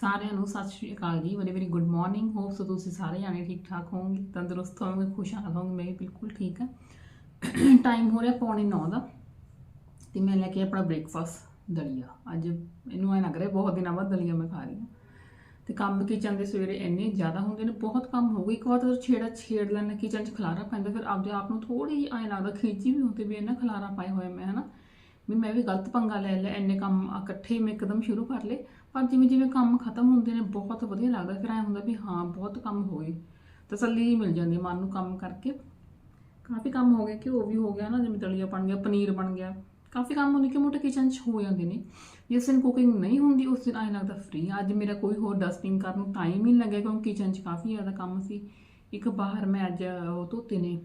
ਸਾਰਿਆਂ ਨੂੰ ਸਤਿ ਸ਼੍ਰੀ ਅਕਾਲ ਜੀ। Very very good morning hope so ਤੁਸੀਂ ਸਾਰੇ ਜਾਣੇ ਠੀਕ ਠਾਕ ਹੋਵੋਗੇ, ਤੰਦਰੁਸਤ ਹੋਵੋਗੇ ਖੁਸ਼ਹਾਲ ਹੋਵੋਗੇ। ਮੈਂ ਵੀ ਬਿਲਕੁਲ ਠੀਕ ਹਾਂ। ਟਾਈਮ ਹੋ ਰਿਹਾ ਪੌਣੇ 9 ਦਾ ਤੇ ਮੈਂ ਲੈ ਕੇ ਆਪਣਾ ਬ੍ਰੇਕਫਾਸਟ ਦਲੀਆ। ਅੱਜ ਇਹਨੂੰ ਐ ਲੱਗ ਰਿਹਾ ਬਹੁਤ ਦਿਨਾਂ ਬਾਅਦ ਦਲੀਆ ਮੈਂ ਖਾ ਰਹੀ ਹਾਂ। ਤੇ ਕੰਮ ਕਿਚਨ ਦੇ ਸਵੇਰੇ ਇੰਨੇ ਜ਼ਿਆਦਾ ਹੁੰਦੇ ਨੇ, ਬਹੁਤ ਕੰਮ ਹੋ ਗਈ ਇੱਕ ਵਾਰ ਤਾਂ ਛੇੜਾ ਛੇੜ ਲੈਣਾ ਕਿਚਨ 'ਚ ਖਲਾਰਾ ਪੈਂਦਾ, ਫਿਰ ਆਪਦੇ ਆਪ ਨੂੰ ਥੋੜੀ ਜਿਹੀ ਐਂ ਲੱਗਦਾ ਖੀਚੀ ਵੀ ਹੁੰਦੀ ਵੀ ਇਹਨਾਂ ਖਲਾਰਾ ਪਾਏ ਹੋਏ ਮੈਂ, ਹਨਾ। ਵੀ ਮੈਂ ਵੀ ਗਲਤ ਪੰਗਾ ਲੈ ਲਿਆ, ਇੰਨੇ ਕੰਮ ਇਕੱਠੇ ਮੈਂ ਇੱਕਦਮ ਸ਼ੁਰੂ ਕਰ ਲਏ। ਪਰ ਜਿਵੇਂ ਜਿਵੇਂ ਕੰਮ ਖਤਮ ਹੁੰਦੇ ਨੇ, ਬਹੁਤ ਵਧੀਆ ਲੱਗਦਾ। ਫਿਰ ਐਂ ਹੁੰਦਾ ਵੀ ਹਾਂ, ਬਹੁਤ ਕੰਮ ਹੋ ਗਏ। ਤਸੱਲੀ ਜਿਹੀ ਮਿਲ ਜਾਂਦੀ ਮਨ ਨੂੰ ਕੰਮ ਕਰਕੇ। ਕਾਫੀ ਕੰਮ ਹੋ ਗਏ ਘਿਓ ਵੀ ਹੋ ਗਿਆ ਨਾ, ਜਿਵੇਂ ਦਲੀਆ ਬਣ ਗਿਆ, ਪਨੀਰ ਬਣ ਗਿਆ। ਕਾਫੀ ਕੰਮ ਨਿੱਕੇ ਮੋਟੇ ਕਿਚਨ 'ਚ ਹੋ ਜਾਂਦੇ ਨੇ। ਜਿਸ ਦਿਨ ਕੁਕਿੰਗ ਨਹੀਂ ਹੁੰਦੀ, ਉਸ ਦਿਨ ਐਂ ਲੱਗਦਾ ਫ੍ਰੀ ਅੱਜ ਮੇਰਾ ਕੋਈ ਹੋਰ ਡਸਟਿੰਗ ਕਰਨ ਨੂੰ ਟਾਈਮ ਹੀ ਨਹੀਂ ਲੱਗਿਆ ਕਿਉਂਕਿ ਕਿਚਨ 'ਚ ਕਾਫੀ ਜ਼ਿਆਦਾ ਕੰਮ ਸੀ। ਇੱਕ ਬਾਹਰ ਮੈਂ ਅੱਜ ਉਹ ਧੋਤੇ ਨੇ,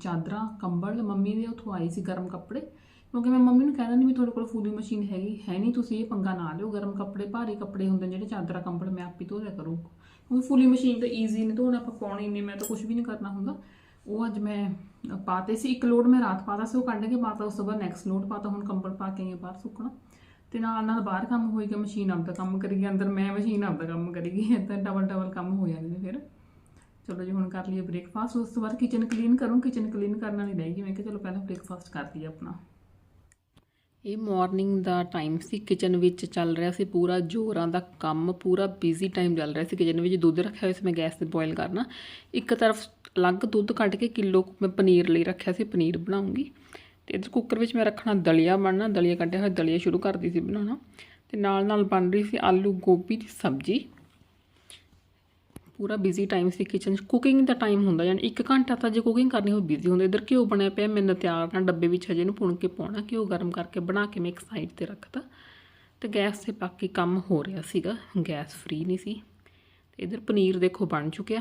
ਚਾਦਰਾਂ, ਕੰਬਲ, ਮੰਮੀ ਦੇ ਉੱਥੋਂ ਆਈ ਸੀ ਗਰਮ ਕੱਪੜੇ। ਕਿਉਂਕਿ ਮੈਂ ਮੰਮੀ ਨੂੰ ਕਹਿ ਦਿੰਦੀ ਵੀ ਤੁਹਾਡੇ ਕੋਲ ਫੂਲੀ ਮਸ਼ੀਨ ਹੈਗੀ, ਹੈ ਨਹੀਂ, ਤੁਸੀਂ ਇਹ ਪੰਗਾ ਨਾ ਲਿਓ, ਗਰਮ ਕੱਪੜੇ, ਭਾਰੀ ਕੱਪੜੇ ਹੁੰਦੇ ਨੇ ਜਿਹੜੇ ਚਾਦਰਾਂ, ਕੰਬਲ ਮੈਂ ਆਪੇ ਧੋ ਲਿਆ ਕਰੂੰ। ਕਿਉਂਕਿ ਫੂਲੀ ਮਸ਼ੀਨ ਤਾਂ ਈਜ਼ੀ ਨੇ, ਧੋਣਾ ਆਪਾਂ ਪਾਉਣੀ ਨਹੀਂ, ਮੈਂ ਤਾਂ ਕੁਝ ਵੀ ਨਹੀਂ ਕਰਨਾ ਹੁੰਦਾ। ਉਹ ਅੱਜ ਮੈਂ ਪਾਤੇ ਸੀ, ਇੱਕ ਲੋਡ ਮੈਂ ਰਾਤ ਪਾਤਾ ਸੀ, ਉਹ ਕੱਢ ਕੇ ਪਾਤਾ, ਉਸ ਤੋਂ ਬਾਅਦ ਨੈਕਸਟ ਲੋਡ ਪਾਤਾ, ਹੁਣ ਕੰਬਲ ਪਾ ਕੇ ਆਈ ਹਾਂ ਬਾਹਰ ਸੁੱਕਣਾ। ਤੇ ਨਾਲ ਨਾਲ ਬਾਹਰ ਕੰਮ ਹੋਈ ਗਿਆ ਮਸ਼ੀਨ ਆਪਦਾ ਕੰਮ ਕਰੀ ਗਈ ਅੰਦਰ ਮੈਂ ਮਸ਼ੀਨ ਆਪਦਾ ਕੰਮ ਕਰੀ ਗਈ ਤਾਂ ਡਬਲ ਡਬਲ ਕੰਮ ਹੋ ਜਾਂਦੇ ਨੇ ਫਿਰ। ਚਲੋ ਜੀ, ਹੁਣ ਕਰ ਲਈਏ ਬ੍ਰੇਕਫਾਸਟ ਉਸ ਤੋਂ ਬਾਅਦ ਕਿਚਨ ਕਲੀਨ ਕਰੂੰ ਕਿਚਨ ਕਲੀਨ ਕਰਨ ਵਾਲੀ ਰਹਿ ਗਈ, ਮੈਂ ਕਿਹਾ ਚਲੋ ਪਹਿਲਾਂ ਬ੍ਰੇਕਫਾਸਟ ਕਰ ਲਈਏ ਆਪਣਾ। ਇਹ ਮਾਰਨਿੰਗ ਦਾ ਟਾਈਮ ਸੀ ਕਿਚਨ ਵਿੱਚ ਚੱਲ ਰਿਹਾ ਸੀ ਪੂਰਾ ਜੋਰਾਂ ਦਾ ਕੰਮ, ਪੂਰਾ ਬਿਜ਼ੀ ਟਾਈਮ ਚੱਲ ਰਿਹਾ ਸੀ ਕਿਚਨ ਵਿੱਚ, ਦੁੱਧ ਰੱਖਿਆ ਹੋਇਆ ਸੀ ਮੈਂ ਗੈਸ ਤੇ ਬੋਇਲ ਕਰਨਾ। ਇੱਕ ਤਰਫ ਅਲੱਗ ਦੁੱਧ ਕੱਢ ਕੇ ਕਿਲੋ ਮੈਂ ਪਨੀਰ ਲਈ ਰੱਖਿਆ ਸੀ, ਪਨੀਰ ਬਣਾਉਂਗੀ। ਤੇ ਇਧਰ ਕੁੱਕਰ ਵਿੱਚ ਮੈਂ ਰੱਖਣਾ ਦਲੀਆ ਬਣਨਾ, ਦਲੀਆ ਕੱਢਿਆ ਹੋਇਆ, ਦਲੀਆ ਸ਼ੁਰੂ ਕਰਦੀ ਸੀ ਬਣਾਉਣਾ। ਤੇ ਨਾਲ ਨਾਲ ਬਣ ਰਹੀ ਸੀ ਆਲੂ ਗੋਭੀ ਦੀ ਸਬਜ਼ੀ। ਪੂਰਾ ਬਿਜ਼ੀ ਟਾਈਮ ਸੀ ਕਿਚਨ 'ਚ। ਕੁਕਿੰਗ ਦਾ ਟਾਈਮ ਹੁੰਦਾ, ਯਾਨੀ 1 ਘੰਟਾ ਤਾਂ ਜੇ ਕੁਕਿੰਗ ਕਰਨੀ ਹੋ ਬਿਜ਼ੀ ਹੁੰਦਾ। ਇਧਰ ਘਿਓ ਬਣਿਆ ਪਿਆ ਮੈਂ ਤਿਆਰ ਨਾਲ ਡੱਬੇ ਵਿੱਚ ਹਜੇ ਨੂੰ ਪੁਣ ਕੇ ਪਾਉਣਾ, ਘਿਓ ਗਰਮ ਕਰਕੇ ਬਣਾ ਕੇ ਮੈਂ ਇੱਕ ਸਾਈਡ ਤੇ ਰੱਖਤਾ। ਤੇ ਗੈਸ ਤੇ ਬਾਕੀ ਕੰਮ ਹੋ ਰਿਹਾ ਸੀਗਾ, ਗੈਸ ਫ੍ਰੀ ਨਹੀਂ ਸੀ। ਤੇ ਇਧਰ ਪਨੀਰ ਦੇਖੋ ਬਣ ਚੁੱਕਿਆ।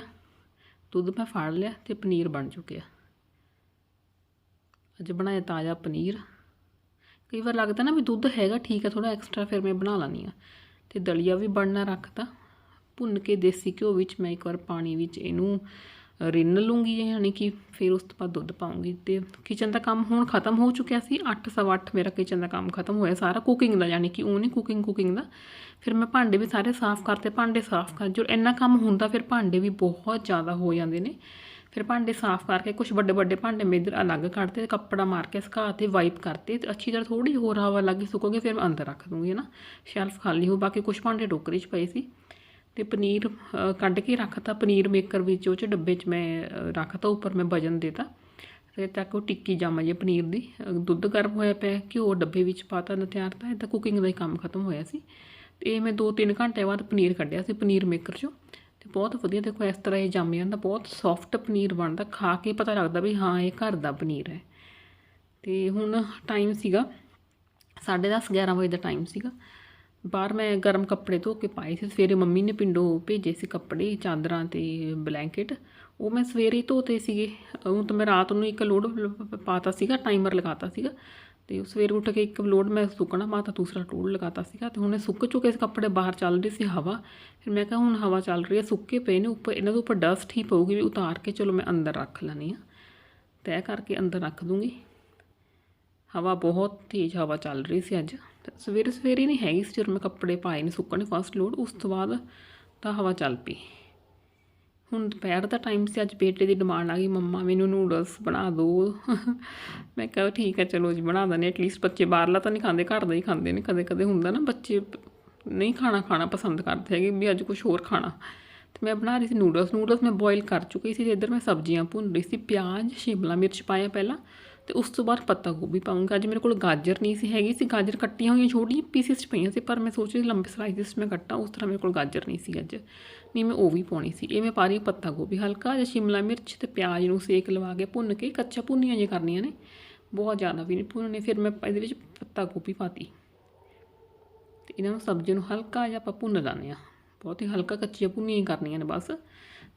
ਦੁੱਧ ਮੈਂ ਫਾੜ ਲਿਆ ਤੇ ਪਨੀਰ ਬਣ ਚੁੱਕਿਆ। ਅੱਜ ਬਣਾਇਆ ਤਾਜ਼ਾ ਪਨੀਰ। ਕਈ ਵਾਰ ਲੱਗਦਾ ਨਾ ਵੀ ਦੁੱਧ ਹੈਗਾ ਠੀਕ ਹੈ ਥੋੜਾ ਐਕਸਟਰਾ ਫਿਰ ਮੈਂ ਬਣਾ ਲਾਨੀ ਆ ਤੇ ਦਲੀਆ ਵੀ ਬਣਨਾ ਰੱਖਤਾ। ਭੁੰਨ ਕੇ ਦੇਸੀ ਘਿਓ ਵਿੱਚ ਮੈਂ ਇੱਕ ਵਾਰ ਪਾਣੀ ਵਿੱਚ ਇਹਨੂੰ ਰਿੰਨ ਲੂੰਗੀ ਯਾਨੀ ਕਿ ਫਿਰ ਉਸ ਤੋਂ ਬਾਅਦ ਦੁੱਧ ਪਾਉਂਗੀ ਤੇ ਕਿਚਨ ਦਾ ਕੰਮ ਹੁਣ ਖਤਮ ਹੋ ਚੁੱਕਿਆ ਸੀ 8:30 ਮੇਰਾ ਕਿਚਨ ਦਾ ਕੰਮ ਖਤਮ ਹੋਇਆ ਸਾਰਾ ਕੁਕਿੰਗ ਦਾ, ਯਾਨੀ ਕਿ ਉਹ ਨਹੀਂ ਕੁਕਿੰਗ ਕੁਕਿੰਗ ਦਾ। ਫਿਰ ਮੈਂ ਭਾਂਡੇ ਵੀ ਸਾਰੇ ਸਾਫ਼ ਕਰਤੇ, ਭਾਂਡੇ ਸਾਫ਼ ਕਰ, ਜੋ ਇੰਨਾ ਕੰਮ ਹੁੰਦਾ ਫਿਰ ਭਾਂਡੇ ਵੀ ਬਹੁਤ ਜ਼ਿਆਦਾ ਹੋ ਜਾਂਦੇ ਨੇ। ਫਿਰ ਭਾਂਡੇ ਸਾਫ਼ ਕਰਕੇ ਕੁਝ ਵੱਡੇ ਵੱਡੇ ਭਾਂਡੇ ਮੈਂ ਇੱਧਰ ਅਲੱਗ ਕੱਢਤੇ ਕੱਪੜਾ ਮਾਰ ਕੇ ਸੁਕਾ ਤੇ ਵਾਈਪ ਕਰਤੇ ਤੇ ਅੱਛੀ ਤਰ੍ਹਾਂ ਥੋੜੀ ਹੋਰ ਹਵਾ ਲੱਗੀ ਸੁੱਕੋਗੇ ਫਿਰ ਮੈਂ ਅੰਦਰ ਰੱਖ ਦੂੰਗੀ ਨਾ। ਸ਼ੈਲਫ ਖਾਲੀ ਹੋ, ਬਾਕੀ ਕੁਝ ਭਾਂਡੇ ਟੋਕਰੀ 'ਚ ਪਏ ਸੀ। ਤੇ ਪਨੀਰ ਕੱਢ ਕੇ ਰੱਖਤਾ। ਪਨੀਰ ਮੇਕਰ ਵਿੱਚ ਉਹ ਚ ਡੱਬੇ 'ਚ ਮੈਂ ਅ, ਰੱਖਤਾ ਉੱਪਰ ਮੈਂ ਵਜਨ ਦੇਤਾ। ਫਿਰ ਤੱਕ ਉਹ ਟਿੱਕੀ ਜੰਮ ਜੇ ਪਨੀਰ ਦੀ। ਦੁੱਧ ਗਰਮ ਹੋਇਆ ਪਿਆ ਘਿਓ ਡੱਬੇ ਵਿੱਚ ਪਾਤਾ ਨਾ ਤਿਆਰ ਤਾਂ ਤਾਂ ਕੁਕਿੰਗ ਦਾ ਹੀ ਕੰਮ ਖਤਮ ਹੋਇਆ ਸੀ। ਤੇ ਇਹ ਮੈਂ 2-3 ਘੰਟੇ ਬਾਅਦ ਪਨੀਰ ਕੱਢਿਆ ਸੀ ਪਨੀਰ ਮੇਕਰ 'ਚੋਂ। ਤੇ ਬਹੁਤ ਵਧੀਆ ਦੇਖੋ ਇਸ ਤਰ੍ਹਾਂ ਇਹ ਜੰਮ ਜਾਂਦਾ ਬਹੁਤ ਸੌਫਟ ਪਨੀਰ ਬਣਦਾ। ਖਾ ਕੇ ਪਤਾ ਲੱਗਦਾ ਵੀ ਹਾਂ ਇਹ ਘਰ ਦਾ ਪਨੀਰ ਹੈ। ਤੇ ਹੁਣ ਟਾਈਮ ਸੀਗਾ 10:30 11 ਵਜੇ ਦਾ ਟਾਈਮ ਸੀਗਾ। ਬਾਹਰ ਮੈਂ ਗਰਮ ਕੱਪੜੇ ਧੋ ਕੇ ਪਾਏ ਸੀ, ਸਵੇਰੇ ਮੰਮੀ ਨੇ ਪਿੰਡੋਂ ਭੇਜੇ ਸੀ ਕੱਪੜੇ, ਚਾਦਰਾਂ ਤੇ ਬਲੈਂਕਟ। ਉਹ ਮੈਂ ਸਵੇਰੇ ਹੀ ਧੋਤੇ ਸੀਗੇ। ਉਹ ਤਾਂ ਮੈਂ ਰਾਤ ਨੂੰ ਇੱਕ ਲੋਡ ਪਾਤਾ ਸੀਗਾ, ਟਾਈਮਰ ਲਗਾਤਾ ਸੀਗਾ। ਤੇ ਉਹ ਸਵੇਰੇ ਉੱਠ ਕੇ ਇੱਕ ਲੋਡ ਮੈਂ ਸੁੱਕਣਾ ਪਾਤਾ ਦੂਸਰਾ ਟੋਲ ਲਗਾਤਾ ਸੀਗਾ। ਤੇ ਹੁਣ ਇਹ ਸੁੱਕ ਚੁੱਕੇ ਸੀ ਕੱਪੜੇ, ਬਾਹਰ ਚੱਲ ਰਹੀ ਸੀ ਹਵਾ। ਫਿਰ ਮੈਂ ਕਿਹਾ ਹੁਣ ਹਵਾ ਚੱਲ ਰਹੀ ਹੈ, ਸੁੱਕੇ ਪਏ ਨੇ ਉੱਪਰ, ਇਹਨਾਂ ਦੇ ਉੱਪਰ ਡਸਟ ਹੀ ਪਊਗੀ ਵੀ ਉਤਾਰ ਕੇ ਚਲੋ ਮੈਂ ਅੰਦਰ ਰੱਖ ਲੈਣੀ ਆ ਤੈਅ ਕਰਕੇ ਅੰਦਰ ਰੱਖ ਦੂੰਗੀ। ਹਵਾ ਬਹੁਤ ਤੇਜ਼ ਹਵਾ ਚੱਲ ਰਹੀ ਸੀ ਅੱਜ। ਸਵੇਰੇ ਸਵੇਰੇ ਨਹੀਂ ਹੈਗੀ ਸੀ, ਜਦੋਂ ਮੈਂ ਕੱਪੜੇ ਪਾਏ ਨੇ, ਸੁੱਕਣੇ ਫਸਟ ਲੋਡ, ਉਸ ਤੋਂ ਬਾਅਦ ਤਾਂ ਹਵਾ ਚੱਲ ਪਈ। ਹੁਣ ਦੁਪਹਿਰ ਦਾ ਟਾਈਮ ਸੀ, ਅੱਜ ਬੇਟੇ ਦੀ ਡਿਮਾਂਡ ਆ ਗਈ, ਮੰਮਾ ਮੈਨੂੰ ਨੂਡਲਸ ਬਣਾ ਦਿਓ ਮੈਂ ਕਿਹਾ ਠੀਕ ਹੈ ਚਲੋ ਜੀ, ਬਣਾ ਦਨੇ ਐਟਲੀਸਟ ਬੱਚੇ ਬਾਹਰਲਾ ਤਾਂ ਨਹੀਂ ਖਾਂਦੇ, ਘਰ ਦਾ ਹੀ ਖਾਂਦੇ ਨੇ, ਕਦੇ ਕਦੇ ਹੁੰਦਾ ਨਾ ਬੱਚੇ ਨਹੀਂ ਖਾਣਾ ਖਾਣਾ ਪਸੰਦ ਕਰਦੇ ਹੈਗੇ, ਵੀ ਅੱਜ ਕੁਝ ਹੋਰ ਖਾਣਾ। ਤੇ ਮੈਂ ਬਣਾ ਰਹੀ ਸੀ ਨੂਡਲਸ ਨੂਡਲਸ ਮੈਂ ਬੋਇਲ ਕਰ ਚੁੱਕੀ ਸੀ, ਤੇ ਇੱਧਰ ਮੈਂ ਸਬਜ਼ੀਆਂ ਭੁੰਨ ਰਹੀ ਸੀ, ਪਿਆਜ਼, ਸ਼ਿਮਲਾ ਮਿਰਚ ਪਾਇਆ ਪਹਿਲਾਂ ਤੇ ਉਸ ਤੋਂ ਬਾਅਦ ਪੱਤਾ ਗੋਭੀ ਪਾਉਂਗਾ ਅੱਜ ਮੇਰੇ ਕੋਲ ਗਾਜਰ ਨਹੀਂ ਸੀ ਹੈਗੀ, ਸੀ ਗਾਜਰ ਕੱਟੀਆਂ ਹੋਈਆਂ ਛੋਟੀਆਂ ਪੀਸਿਸ 'ਚ ਪਈਆਂ ਸੀ, ਪਰ ਮੈਂ ਸੋਚ ਰਹੀ ਲੰਬੇ ਸਲਾਈਸਿਸ ਮੈਂ ਕੱਟਾਂ, ਉਸ ਤਰ੍ਹਾਂ ਮੇਰੇ ਕੋਲ ਗਾਜਰ ਨਹੀਂ ਸੀ ਅੱਜ। ਨਹੀਂ, ਮੈਂ ਉਹ ਵੀ ਪਾਉਣੀ ਸੀ। ਇਹ ਮੈਂ ਪਾ ਰਹੀ ਪੱਤਾ ਗੋਭੀ, ਹਲਕਾ ਜਿਹਾ ਸ਼ਿਮਲਾ ਮਿਰਚ ਤੇ ਪਿਆਜ਼ ਨੂੰ ਸੇਕ ਲਵਾ ਕੇ ਭੁੰਨ ਕੇ, ਕੱਚਾ ਭੁੰਨੀਆਂ ਜੇ ਕਰਨੀਆਂ ਨੇ, ਬਹੁਤ ਜ਼ਿਆਦਾ ਵੀ ਨਹੀਂ ਭੁੰਨਣੇ। ਫਿਰ ਮੈਂ ਇਹਦੇ ਵਿੱਚ ਪੱਤਾ ਗੋਭੀ ਪਾਤੀ। ਤੇ ਇਹਨਾਂ ਨੂੰ ਸਬਜ਼ੀ ਨੂੰ ਹਲਕਾ ਜਿਹਾ ਆਪਾਂ ਭੁੰਨ ਲਾਉਂਦੇ ਹਾਂ। ਬਹੁਤ ਹੀ ਹਲਕਾ ਕੱਚੀਆਂ ਭੁੰਨੀਆਂ ਹੀ ਕਰਨੀਆਂ ਨੇ ਬਸ।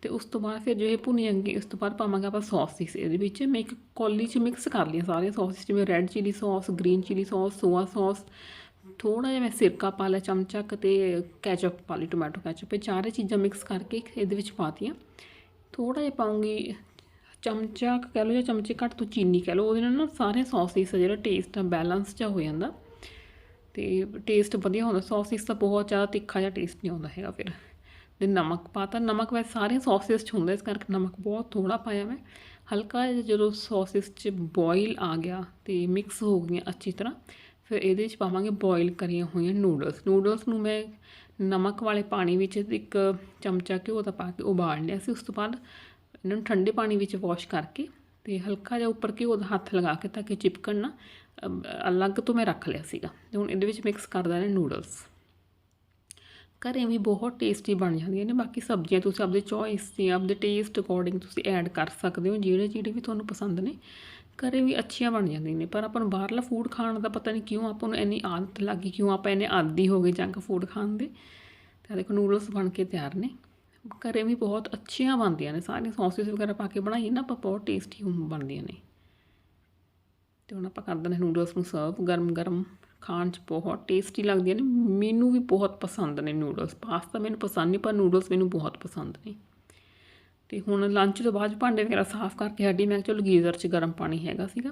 ਤੇ ਉਸ ਤੋਂ ਬਾਅਦ ਫਿਰ ਜੋ ਇਹ ਭੁੰਨੀਆਂ ਗਈ ਉਸ ਤੋਂ ਬਾਅਦ ਪਾਵਾਂਗੇ ਆਪਾਂ ਸੌਸਿਸ ਇਹਦੇ ਵਿੱਚ। ਮੈਂ ਇੱਕ ਕੌਲੀ 'ਚ ਮਿਕਸ ਕਰ ਲਈਆਂ ਸਾਰੀਆਂ ਸੌਸਿਸ ਜਿਵੇਂ red chilli sauce green chilli sauce soya sauce ਥੋੜਾ ਜਿਹਾ ਮੈਂ ਸਿਰਕਾ ਪਾ ਲਿਆ, ਚਮਚਾ ਕੁ ਤੇ ਕੈਚਅਪ ਪਾ ਲਈ ਟੋਮੈਟੋ ਕੈਚਅਪ ਇਹ ਚਾਰੇ ਚੀਜ਼ਾਂ ਮਿਕਸ ਕਰਕੇ ਇਹਦੇ ਵਿੱਚ ਪਾਤੀਆਂ। ਥੋੜਾ ਜਿਹਾ ਪਾਉਂਗੀ, ਚਮਚਾ ਕਹਿ ਲਓ ਜਾਂ ਚਮਚੇ ਘੱਟ ਤੋਂ ਚੀਨੀ ਕਹਿ ਲਓ, ਉਹਦੇ ਨਾਲ ਨਾ ਸਾਰੇ ਸੌਸਿਸ ਦਾ ਜਿਹੜਾ ਟੇਸਟ ਆ ਬੈਲੈਂਸ ਜਿਹਾ ਹੋ ਜਾਂਦਾ। ਤੇ ਟੇਸਟ ਵਧੀਆ ਹੁੰਦਾ ਸੌਸਿਸ ਦਾ ਬਹੁਤ ਜ਼ਿਆਦਾ ਤਿੱਖਾ ਜਿਹਾ ਟੇਸਟ ਨਹੀਂ ਆਉਂਦਾ ਹੈਗਾ ਫਿਰ। ਤੇ ਨਮਕ ਪਾਤਾ। ਨਮਕ ਵੈਸੇ ਸਾਰੇ ਸੌਸਿਸ 'ਚ ਹੁੰਦਾ, ਇਸ ਕਰਕੇ ਨਮਕ ਬਹੁਤ ਥੋੜਾ ਪਾਇਆ ਮੈਂ। ਹਲਕਾ ਜਿਹਾ ਜਦੋਂ ਸੌਸਿਸ 'ਚ ਬੋਇਲ ਆ ਗਿਆ ਤੇ ਮਿਕਸ ਹੋ ਗਈਆਂ ਅੱਛੀ ਤਰ੍ਹਾਂ, ਫਿਰ ਇਹਦੇ 'ਚ ਪਾਵਾਂਗੇ ਬੋਇਲ ਕਰੀਆਂ ਹੋਈਆਂ ਨੂਡਲਸ ਨੂਡਲਸ ਨੂੰ ਮੈਂ ਨਮਕ ਵਾਲੇ ਪਾਣੀ ਵਿੱਚ ਇੱਕ ਚਮਚਾ ਘਿਓ ਦਾ ਪਾ ਕੇ ਉਬਾਲ ਲਿਆ ਸੀ, ਉਸ ਤੋਂ ਬਾਅਦ ਇਹਨਾਂ ਨੂੰ ਠੰਡੇ ਪਾਣੀ ਵਿੱਚ ਵਾਸ਼ ਕਰਕੇ ਤੇ ਹਲਕਾ ਜਿਹਾ ਉੱਪਰ ਘਿਓ ਦਾ ਹੱਥ ਲਗਾ ਕੇ ਤਾਂ ਕਿ ਚਿਪਕਣ ਨਾ ਅਲੱਗ ਤੋਂ ਮੈਂ ਰੱਖ ਲਿਆ ਸੀਗਾ। ਤੇ ਹੁਣ ਇਹਦੇ ਵਿੱਚ ਮਿਕਸ ਕਰ ਦੇਣੇ ਨੂਡਲਸ ਘਰੇ ਵੀ ਬਹੁਤ ਟੇਸਟੀ ਬਣ ਜਾਂਦੀਆਂ ਨੇ, ਬਾਕੀ ਸਬਜ਼ੀਆਂ ਤੁਸੀਂ ਆਪਦੇ ਚੋਇਸ ਤੇ, ਆਪਦੇ ਟੇਸਟ ਅਕੋਰਡਿੰਗ ਤੁਸੀਂ ਐਡ ਕਰ ਸਕਦੇ ਹੋ, ਜਿਹੜੇ ਜਿਹੜੇ ਵੀ ਤੁਹਾਨੂੰ ਪਸੰਦ ਨੇ, ਘਰੇ ਵੀ ਅੱਛੀਆਂ ਬਣ ਜਾਂਦੀਆਂ ਨੇ, ਪਰ ਆਪਾਂ ਨੂੰ ਬਾਹਰਲਾ ਫੂਡ ਖਾਣ ਦਾ ਪਤਾ ਨਹੀਂ ਕਿਉਂ ਆਪਾਂ ਨੂੰ ਇੰਨੀ ਆਦਤ ਲੱਗ ਗਈ ਕਿਉਂ ਆਪਾਂ ਇੰਨੇ ਆਦੀ ਹੋ ਗਏ ਜੰਕ ਫੂਡ ਖਾਣ ਦੇ, ਤਾਂ ਦੇਖੋ ਨੂਡਲਸ ਬਣ ਕੇ ਤਿਆਰ ਨੇ, ਘਰੇ ਵੀ ਬਹੁਤ ਅੱਛੀਆਂ ਬਣਦੀਆਂ ਨੇ, ਸਾਰੀਆਂ ਸੌਸਿਸ ਵਗੈਰਾ ਪਾ ਕੇ ਬਣਾਈਏ ਨਾ, ਆਪਾਂ ਬਹੁਤ ਟੇਸਟੀ ਬਣਦੀਆਂ ਨੇ। ਤੇ ਹੁਣ ਆਪਾਂ ਕਰ ਦਿੰਦੇ ਨੂਡਲਸ ਨੂੰ ਸਰਵ ਗਰਮ ਗਰਮ ਖਾਣ 'ਚ ਬਹੁਤ ਟੇਸਟੀ ਲੱਗਦੀਆਂ ਨੇ, ਮੈਨੂੰ ਵੀ ਬਹੁਤ ਪਸੰਦ ਨੇ ਨੂਡਲਸ ਪਾਸਤਾ ਮੈਨੂੰ ਪਸੰਦ ਨਹੀਂ, ਪਰ ਨੂਡਲਸ ਮੈਨੂੰ ਬਹੁਤ ਪਸੰਦ ਨੇ। ਤੇ ਹੁਣ ਲੰਚ ਤੋਂ ਬਾਅਦ ਭਾਂਡੇ ਵਗੈਰਾ ਸਾਫ਼ ਕਰਕੇ ਹੱਡੀ ਮੈਂ ਚਲ ਗੀਜ਼ਰ 'ਚ ਗਰਮ ਪਾਣੀ ਹੈਗਾ ਸੀਗਾ।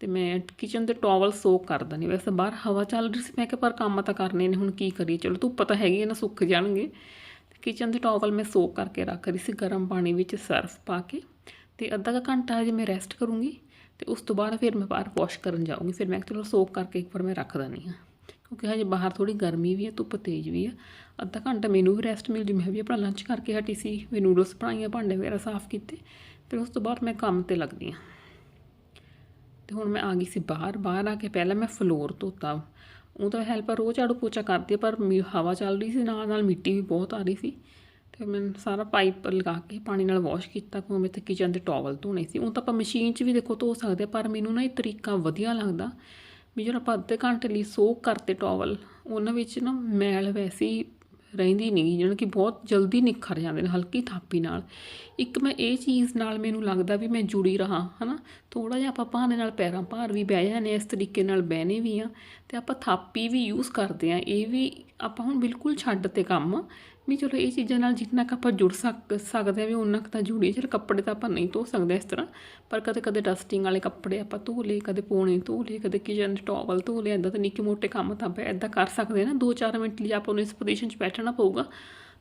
ਤੇ ਮੈਂ ਕਿਚਨ ਦੇ ਟਾਵਲ ਸੋਕ ਕਰ ਦਿੰਦੀ ਵੈਸੇ ਬਾਹਰ ਹਵਾ ਚੱਲ ਰਹੀ ਸੀ, ਮੈਂ ਕਿਹਾ ਪਰ ਕੰਮ ਤਾਂ ਕਰਨੇ ਨੇ, ਹੁਣ ਕੀ ਕਰੀਏ? ਚਲੋ ਧੁੱਪ ਤਾਂ ਹੈਗੀ ਹੈ ਨਾ ਸੁੱਕ ਜਾਣਗੇ। ਕਿਚਨ ਦੇ ਟਾਵਲ ਮੈਂ ਸੋਕ ਕਰਕੇ ਰੱਖ ਰਹੀ ਸੀ, ਗਰਮ ਪਾਣੀ ਵਿੱਚ ਸਰਫ ਪਾ ਕੇ। ਤੇ ਅੱਧਾ ਕੁ ਘੰਟਾ ਜੇ ਮੈਂ ਰੈਸਟ ਕਰੂੰਗੀ। ਤੇ ਉਸ ਤੋਂ ਬਾਅਦ ਫਿਰ ਮੈਂ ਬਾਹਰ ਵਾਸ਼ ਕਰਨ ਜਾਊਂਗੀ। ਫਿਰ ਮੈਂ ਚਲੋ ਸੋਕ ਕਰਕੇ ਇੱਕ ਵਾਰ ਮੈਂ ਰੱਖ ਦਿੰਦੀ ਹਾਂ। ਕਿਉਂਕਿ ਹਜੇ ਬਾਹਰ ਥੋੜੀ ਗਰਮੀ ਵੀ ਹੈ, ਧੁੱਪ ਤੇਜ਼ ਵੀ ਹੈ। ਅੱਧਾ ਘੰਟਾ ਮੈਨੂੰ ਵੀ ਰੈਸਟ ਮਿਲ ਜੂ। ਮੈਂ ਵੀ ਆਪਣਾ ਲੰਚ ਕਰਕੇ ਹਟੀ ਸੀ। ਵੀ ਨੂਡਲਸ ਬਣਾਈਆਂ, ਭਾਂਡੇ ਵਗੈਰਾ ਸਾਫ਼ ਕੀਤੇ। ਫਿਰ ਉਸ ਤੋਂ ਬਾਅਦ ਮੈਂ ਕੰਮ ਤੇ ਲੱਗਦੀ ਹਾਂ। ਤੇ ਹੁਣ ਮੈਂ ਆ ਗਈ ਸੀ ਬਾਹਰ। ਬਾਹਰ ਆ ਕੇ ਪਹਿਲਾਂ ਮੈਂ ਫਲੋਰ ਧੋਤਾ। ਉਹ ਤਾਂ ਹੈਲਪਰ ਰੋਜ਼ ਝਾੜੂ ਪੋਚਾ ਕਰਦੀ ਹੈ ਪਰ ਮੀ- ਹਵਾ ਚੱਲ ਰਹੀ ਸੀ। ਨਾਲ ਨਾਲ ਮਿੱਟੀ ਵੀ ਬਹੁਤ ਆ ਰਹੀ ਸੀ। ਤੇ ਮੈਂ ਸਾਰਾ ਪਾਈਪ ਲਗਾ ਕੇ ਪਾਣੀ ਨਾਲ ਵਾਸ਼ ਕੀਤਾ ਕਿਉਂਕਿ ਮੈਂ ਤੇ ਕਿਚਨ ਦੇ ਟਾਵਲ ਧੋਣੇ ਸੀ। ਉਹ ਤਾਂ ਆਪਾਂ ਮਸ਼ੀਨ 'ਚ ਵੀ ਦੇਖੋ ਧੋ ਸਕਦੇ ਹਾਂ, ਪਰ ਮੈਨੂੰ ਨਾ ਇਹ ਤਰੀਕਾ ਵਧੀਆ ਲੱਗਦਾ ਵੀ ਜਦੋਂ ਆਪਾਂ ਅੱਧੇ ਘੰਟੇ ਲਈ ਸੋਕ ਕਰਤੇ ਟਾਵਲ ਉਹਨਾਂ ਵਿੱਚ ਨਾ ਮੈਲ ਵੈਸੇ ਰਹਿੰਦੀ ਨਹੀਂ ਜਿਹਨਾਂ ਕਿ ਬਹੁਤ ਜਲਦੀ ਨਿਖਰ ਜਾਂਦੇ ਨੇ ਹਲਕੀ ਥਾਪੀ ਨਾਲ। ਇੱਕ ਮੈਂ ਇਹ ਚੀਜ਼ ਨਾਲ ਮੈਨੂੰ ਲੱਗਦਾ ਵੀ ਮੈਂ ਜੁੜੀ ਰਹਾ ਹਨਾ? ਥੋੜਾ ਜਿਹਾ ਆਪਾਂ ਬਹਾਨੇ ਨਾਲ ਪੈਰਾਂ ਭਾਰ ਵੀ ਬਹਿ ਜਾਂਦੇ ਹਾਂ ਇਸ ਤਰੀਕੇ ਨਾਲ ਬਹਿਨੇ ਵੀ ਆ ਤੇ ਆਪਾਂ ਥਾਪੀ ਵੀ ਯੂਜ਼ ਕਰਦੇ ਆ ਇਹ ਵੀ ਆਪਾਂ ਹੁਣ ਬਿਲਕੁਲ ਛੱਡ ਤੇ ਕੰਮ ਵੀ ਚਲੋ ਇਹ ਚੀਜ਼ਾਂ ਨਾਲ ਜਿੰਨਾ ਕੁ ਆਪਾਂ ਜੁੜ ਸਕ, ਸਕਦੇ ਆ ਵੀ ਉਹਨਾਂ ਕੁ ਤਾਂ ਜੁੜੀਏ ਚਲ ਕੱਪੜੇ ਤਾਂ ਆਪਾਂ ਨਹੀਂ ਧੋ ਸਕਦੇ ਇਸ ਤਰ੍ਹਾਂ, ਪਰ ਕਦੇ ਕਦੇ ਡਸਟਿੰਗ ਵਾਲੇ ਕੱਪੜੇ ਆਪਾਂ ਧੋ ਲਏ, ਕਦੇ ਪੋਣੇ ਧੋ ਲਏ, ਕਦੇ ਕਿਚਨ ਦੇ ਟੋਵਲ ਧੋ ਲਏ ਇਦਾਂ ਤਾਂ ਨਿੱਕੇ ਮੋਟੇ ਕੰਮ ਤਾਂ ਆਪਾਂ ਇਦਾਂ ਕਰ ਸਕਦੇ ਆ ਨਾ 2-4 ਮਿੰਟ ਲਈ ਆਪਾਂ ਨੂੰ ਇਸ ਪੋਜੀਸ਼ਨ 'ਚ ਬੈਠਣਾ ਪਊਗਾ,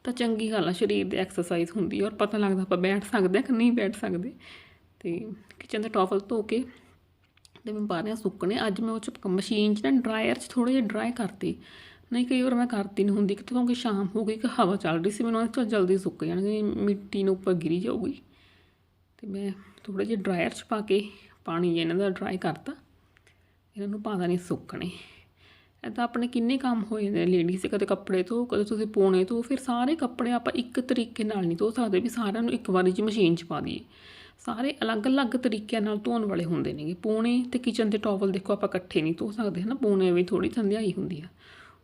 ਤਾਂ ਚੰਗੀ ਗੱਲ ਆ, ਸਰੀਰ ਦੀ ਐਕਸਰਸਾਈਜ਼ ਹੁੰਦੀ ਹੈ ਔਰ ਪਤਾ ਲੱਗਦਾ ਆਪਾਂ ਬੈਠ ਸਕਦੇ ਆ ਕਿ ਨਹੀਂ ਬੈਠ ਸਕਦੇ, ਤੇ ਕਿਚਨ ਦੇ ਟੋਵਲ ਧੋ ਕੇ ਤੇ ਮੈਂ ਬਾਹਰ ਸੁੱਕਣੇ, ਅੱਜ ਮੈਂ ਉਹ ਚ ਮਸ਼ੀਨ 'ਚ ਨਾ ਡਰਾਇਰ 'ਚ ਥੋੜੇ ਜਿਹਾ ਡਰਾਈ ਕਰਤੀ ਨਹੀਂ, ਕਈ ਵਾਰ ਮੈਂ ਕਰਤੀ ਨਹੀਂ ਹੁੰਦੀ ਕਿਤੇ ਕਿਉਂਕਿ ਸ਼ਾਮ ਹੋ ਗਈ ਕਿ ਹਵਾ ਚੱਲ ਰਹੀ ਸੀ, ਮੈਨੂੰ ਇਹ ਜਲਦੀ ਸੁੱਕ ਜਾਣਗੇ, ਮਿੱਟੀ ਨੂੰ ਉੱਪਰ ਗਿਰੀ ਜਾਊਗੀ। ਤੇ ਮੈਂ ਥੋੜੇ ਜਿਹੇ ਡਰਾਇਰ 'ਚ ਪਾ ਕੇ ਪਾਣੀ ਇਹਨਾਂ ਦਾ ਡਰਾਈ ਕਰਤਾ, ਇਹਨਾਂ ਨੂੰ ਪਾਦਾ ਨਹੀਂ ਸੁੱਕਣੇ। ਇਹ ਤਾਂ ਆਪਣੇ ਕਿੰਨੇ ਕੰਮ ਹੋ ਜਾਂਦੇ ਲੇਡੀਜ਼ ਕਦੇ ਕੱਪੜੇ ਧੋ, ਕਦੇ ਤੁਸੀਂ ਪੋਣੇ ਧੋ, ਫਿਰ ਸਾਰੇ ਕੱਪੜੇ ਆਪਾਂ ਇੱਕ ਤਰੀਕੇ ਨਾਲ ਨਹੀਂ ਧੋ ਸਕਦੇ, ਵੀ ਸਾਰਿਆਂ ਨੂੰ ਇੱਕ ਵਾਰੀ 'ਚ ਮਸ਼ੀਨ 'ਚ ਪਾ ਦਈਏ। ਸਾਰੇ ਅਲੱਗ-ਅਲੱਗ ਤਰੀਕਿਆਂ ਨਾਲ ਧੋਣ ਵਾਲੇ ਹੁੰਦੇ ਨੇਗੇ। ਪੋਣੇ ਤੇ ਕਿਚਨ ਦੇ ਟਾਵਲ ਦੇਖੋ ਆਪਾਂ ਇਕੱਠੇ ਨਹੀਂ ਧੋ ਸਕਦੇ, ਹਨਾ? ਪੋਣੇ ਵੀ ਥੋੜੀ ਥੰਧਿਆਈ ਹੁੰਦੀ ਆ।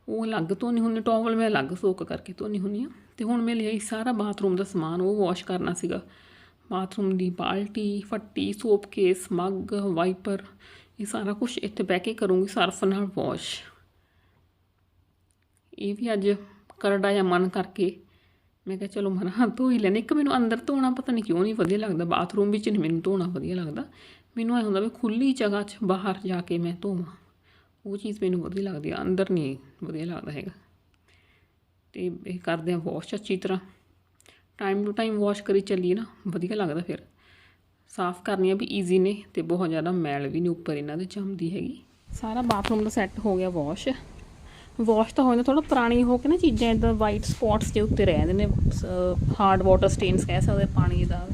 ਉਹ ਅਲੱਗ ਧੋਣੀ ਹੁੰਦੀ ਟਾਵਲ ਮੈਂ ਅਲੱਗ ਸੋਕ ਕਰਕੇ ਧੋਣੀ ਹੁੰਦੀ ਆ ਤੇ ਹੁਣ ਮੈਂ ਲਿਆਈ ਸਾਰਾ ਬਾਥਰੂਮ ਦਾ ਸਮਾਨ, ਉਹ ਵਾਸ਼ ਕਰਨਾ ਸੀਗਾ। ਬਾਥਰੂਮ ਦੀ ਬਾਲਟੀ, ਫੱਟੀ ਸੋਪ ਕੇਸ ਮੱਗ ਵਾਈਪਰ ਇਹ ਸਾਰਾ ਕੁਝ ਇੱਥੇ ਬਹਿ ਕੇ ਕਰੂੰਗੀ, ਸਰਫ ਨਾਲ ਵਾਸ਼ ਇਹ ਵੀ ਅੱਜ ਕਰੜਾ ਜਾਂ ਮਨ ਕਰਕੇ ਮੈਂ ਕਿਹਾ ਚਲੋ ਮਨ ਹੱਥ ਧੋ ਹੀ ਲੈਣੇ ਇੱਕ ਮੈਨੂੰ ਅੰਦਰ ਧੋਣਾ ਪਤਾ ਨਹੀਂ ਕਿਉਂ ਨਹੀਂ ਵਧੀਆ ਲੱਗਦਾ ਬਾਥਰੂਮ ਵਿੱਚ ਨਹੀਂ ਮੈਨੂੰ ਧੋਣਾ ਵਧੀਆ ਲੱਗਦਾ। ਮੈਨੂੰ ਐ ਹੁੰਦਾ ਵੀ ਖੁੱਲੀ ਜਗ੍ਹਾ 'ਚ ਬਾਹਰ ਜਾ ਕੇ ਮੈਂ ਧੋਵਾਂ। ਉਹ ਚੀਜ਼ ਮੈਨੂੰ ਵਧੀਆ ਲੱਗਦੀ ਆ, ਅੰਦਰ ਨਹੀਂ ਵਧੀਆ ਲੱਗਦਾ ਹੈਗਾ। ਤੇ ਇਹ ਕਰਦੇ ਆ ਵਾਸ਼ ਅੱਛੀ ਤਰ੍ਹਾਂ। ਟਾਈਮ ਟੂ ਟਾਈਮ ਵਾਸ਼ ਕਰੀ ਚੱਲੀਏ ਨਾ, ਵਧੀਆ ਲੱਗਦਾ ਫਿਰ। ਸਾਫ਼ ਕਰਨੀਆਂ ਵੀ ਈਜ਼ੀ ਨੇ ਤੇ ਬਹੁਤ ਜ਼ਿਆਦਾ ਮੈਲ ਵੀ ਨਹੀਂ ਉੱਪਰ ਇਹਨਾਂ ਦੇ ਜੰਮਦੀ ਹੈਗੀ। ਸਾਰਾ ਬਾਥਰੂਮ ਦਾ ਸੈੱਟ ਹੋ ਗਿਆ ਵਾਸ਼ ਵਾਸ਼ ਤਾਂ ਹੋ ਜਾਂਦਾ ਥੋੜਾ ਪੁਰਾਣੀ ਹੋ ਕੇ ਨਾ ਚੀਜ਼ਾਂ ਇਦਾਂ ਵਾਈਟ ਸਪੌਟਸ ਦੇ ਉੱਤੇ ਰਹਿ ਜਾਂਦੇ ਨੇ ਹਾਰਡ ਵਾਟਰ ਸਟੇਨਸ ਕਹਿ ਸਕਦੇ ਪਾਣੀ ਦਾ।